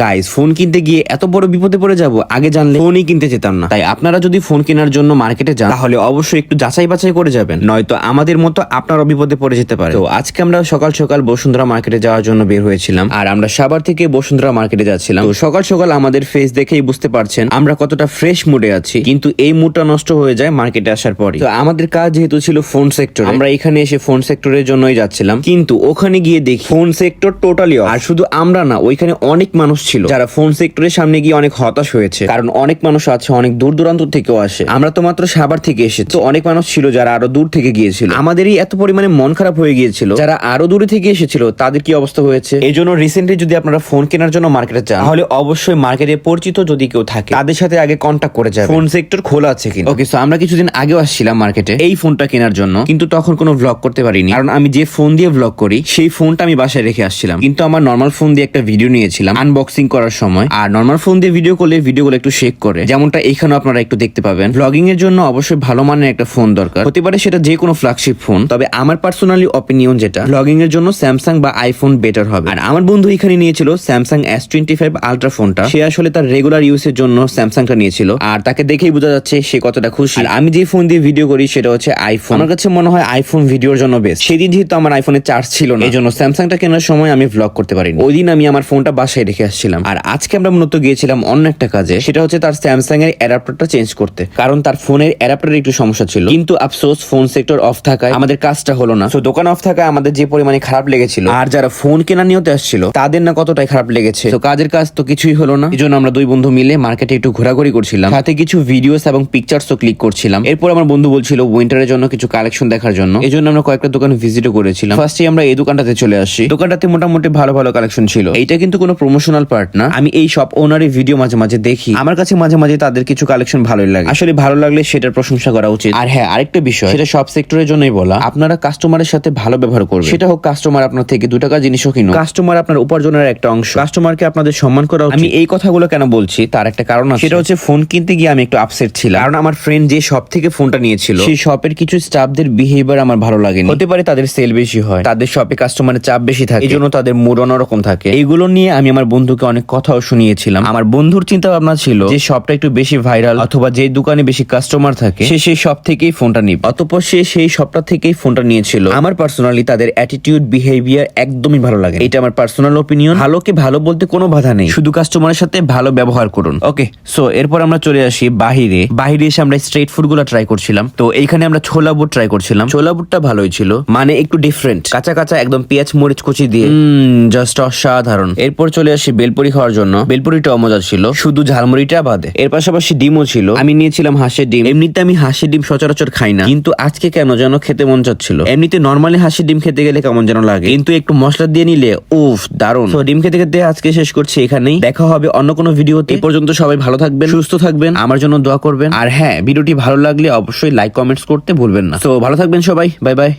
Guys phone কিনতে গিয়ে এত বড় বিপদে পড়ে যাব, আগে জানলে ফোনই কিনতে যেতাম না। তাই আপনারা যদি ফোন কেনার জন্য মার্কেটে যান, তাহলে অবশ্যই একটু যাচাই বাছাই করে যাবেন। নয়তো আমাদের মতো আপনারও বিপদে পড়ে যেতে পারে তো আজকে আমরা সকাল সকাল বসুন্ধরা মার্কেটে যাওয়ার জন্য বের হয়েছিলাম, আর আমরা সাবার থেকে বসুন্ধরা মার্কেটে যাচ্ছিলাম। তো সকাল সকাল আমাদের ফেস দেখেই বুঝতে পারছেন, আমরা কতটা ফ্রেশ মুডে আছি। কিন্তু এই মুডটা নষ্ট হয়ে যায় মার্কেটে আসার পরে তো আমাদের কাজ যেহেতু ছিল ফোন সেক্টর আমরা এখানে এসে ফোন সেক্টরের জন্যই যাচ্ছিলাম। কিন্তু ওখানে গিয়ে দেখি ফোন সেক্টর টোটালি আর শুধু আমরা না, ওইখানে অনেক মানুষ ছিল। যারা ফোন সেক্টরের সামনে গিয়ে অনেক হতাশ হয়েছে। কারণ অনেক মানুষ আছে, অনেক দূর দূরান্ত থেকেও আসে। আমরা তো মাত্র সাবার থেকে এসেছি। তো অনেক মানুষ ছিল যারা আরও দূর থেকে গিয়েছিল। আমাদেরই এত পরিমাণে মন খারাপ হয়ে গিয়েছিল। যারা আরও দূরে থেকে এসেছিল, তাদের কি অবস্থা হয়েছে? এই জন্য রিসেন্টলি যদি আপনারা ফোন কেনার জন্য মার্কেটে যান, তাহলে অবশ্যই মার্কেটে পরিচিত যদি কেউ থাকে, তাদের সাথে আগে কন্ট্যাক্ট করে যাবে। ফোন সেক্টর খোলা আছে কিনা? ওকে সো আমরা কিছুদিন আগেও আসছিলাম মার্কেটে এই ফোনটা কেনার জন্য। কিন্তু তখন কোনো ভ্লগ করতে পারিনি। কারণ আমি যে ফোন দিয়ে ব্লগ করি, সেই ফোনটা আমি বাসায় রেখে আসছিলাম। কিন্তু আমার নর্মাল ফোন দিয়ে একটা ভিডিও নিয়েছিলাম আনবক্সিং করার সময় আর নর্মাল ফোন দিয়ে ভিডিও করলে ভিডিওগুলো একটু শেক করে। যেমনটা এখানেও আপনারা একটু দেখতে পাবেন। ভ্লগিং এর জন্য অবশ্যই ভালো মানের একটা ফোন দরকার। হতে পারে সেটা যে কোনো ফ্ল্যাগশিপ ফোন তবে আমার পার্সোনালি অপিনিয়ন যেটা ভ্লগিং এর জন্য স্যামসাং বা আইফোন বেটার হবে। আর আমার বন্ধু এখানে নিয়েছিল Samsung S twenty five ultra ফোনটা সে আসলে তার রেগুলার ইউজের জন্য স্যামসাংটা নিয়েছিল। আর তাকে দেখেই বোঝা যাচ্ছে সে কতটা খুশি। আর আমি যে ফোন দিয়ে ভিডিও করি সেটা হচ্ছে আইফোন আমার কাছে মনে হয় আইফোন ভিডিওর জন্য বেস্ট সেদিন যেহেতু আমার আইফোনে চার্জ ছিল না এই জন্য স্যামসাংটা কেনার সময় আমি ভ্লগ করতে পারিনি। ওই দিন আমি আমার ফোনটা বাসায় রেখে আসছিলাম। আর আজকে আমরা মূলত গিয়েছিলাম অন্য একটা কাজে, সেটা হচ্ছে তার স্যামসাং এর অ্যাডাপ্টারটা চেঞ্জ করতে। কারণ তার ফোনের অ্যাডাপ্টারের একটু সমস্যা ছিল। কিন্তু আফসোস ফোন সেক্টর অফ থাকায় আমাদের কাজটা হলো না। তো দোকান অফ থাকায় আমাদের যে পরিমাণে খারাপ লেগেছিল, আর যারা ফোন কেনার নিয়তে আসছিল, তাদের না কতটাই খারাপ লেগেছে। তো কাজের কাজ তো কিছুই হলো না। এই জন্য আমরা দুই বন্ধু মিলে মার্কেটে একটু ঘোরাঘুরি করছিলাম। সাথে কিছু ভিডিওস এবং পিকচার্সও ক্লিক করছিলাম। এরপর আমার বন্ধু বলছিল উইন্টারের জন্য কিছু কালেকশন দেখার জন্য। এই জন্য আমরা কয়েকটা দোকান ভিজিটও করেছিলাম। ফার্স্টে আমরা এই দোকানটাতে চলে আসি। দোকানটাতে মোটামুটি ভালো ভালো কালেকশন ছিল। এইটা কিন্তু কোনো প্রমোশনাল পার্ট না? আমি এই সব ওনারের ভিডিও মাঝে মাঝে দেখি। আমার কাছে মাঝে মাঝে তাদের কিছু কালেকশন ভালোই লাগে। আসলে ভালো লাগলে সেটার প্রশংসা করা উচিত। আর হ্যাঁ আরেকটা বিষয় সেটা সব সেক্টরের জন্যই বলা আপনারা কাস্টমারের সাথে ভালো ব্যবহার করবেন। সেটা হোক কাস্টমার আপনার থেকে দু টাকা জিনিসও কিনুক। কাস্টমার আপনার উপার্জনের একটা অংশ। কাস্টমারকে আপনাদের সম্মান করা উচিত। আমি এই কথাগুলো কেন বলছি তার একটা কারণ আছে। সেটা হচ্ছে ফোন কিনতে গিয়ে আমি একটু আপসেট ছিলাম। কারণ আমার ফ্রেন্ড যে শপ থেকে ফোনটা নিয়েছিল সেই শপের কিছু স্টাফদের বিহেভিয়ার আমার ভালো লাগেনি। হতে পারে তাদের সেল বেশি হয়। তাদের শপে কাস্টমারের চাপ বেশি থাকে। এই জন্য তাদের মুড অন্যরকম থাকে। এইগুলো নিয়ে আমি আমার বন্ধুকে অনেক কথাও শুনিয়েছিলাম। আমার বন্ধুর চিন্তা ভাবনা ছিল যে শপটা একটু বেশি ভাইরাল অথবা যে দোকানে বেশি কাস্টমার থাকে সে সেই শপ থেকেই ফোনটা নিবে। অতপর সে সেই শপটা থেকেই ফোনটা নিয়েছিল। আমার পার্সোনালি তাদের অ্যাটিটিউড বিহেভিয়ার একদমই ভালো লাগে এটা আমার পার্সোনাল ওপিনিয়ন ভালোকে ভালো বলতে কোনো বাধা নেই। শুধু কাস্টমারের সাথে ভালো ব্যবহার করুন। ওকে সো এরপর আমরা চলে আসি বাহিরে। বাহিরে এসে আমরা স্ট্রেট ফুডগুলো ট্রাই করছিলাম। তো এইখানে আমরা ছোলা বুট ট্রাই করছিলাম। ছোলা বুটটা ভালোই ছিল মানে একটু ডিফারেন্ট কাঁচা কাঁচা একদম পেঁয়াজ মরিচ কুচি দিয়ে। জাস্ট অসাধারণ। এরপর চলে আসি বেলপুরি খাওয়ার জন্য বেলপুরিটাও মজা ছিল, শুধু ঝালমুড়িটা বাদে। এর পাশাপাশি ডিমও ছিল। আমি নিয়েছিলাম হাঁসের ডিম। এমনিতে আমি হাঁসের ডিম সচরাচর খাই না। কিন্তু আজকে কেন যেন খেতে মন চাচ্ছিল। এমনিতে নর্মালি হাঁসের ডিম খেতে গেলে কেমন যেন লাগে। কিন্তু একটু মশলা দিয়ে নিলে, উফ দারুণ তো ডিম খেতে খেতে আজকে শেষ করছি এখানেই। দেখা হবে অন্য কোনো ভিডিওতে। পর্যন্ত সবাই ভালো থাকবেন, সুস্থ থাকবেন, আমার জন্য দোয়া করবেন। আর হ্যাঁ ভিডিওটি ভালো লাগলে অবশ্যই লাইক কমেন্টস করতে ভুলবেন না। তো ভালো থাকবেন সবাই। Bye bye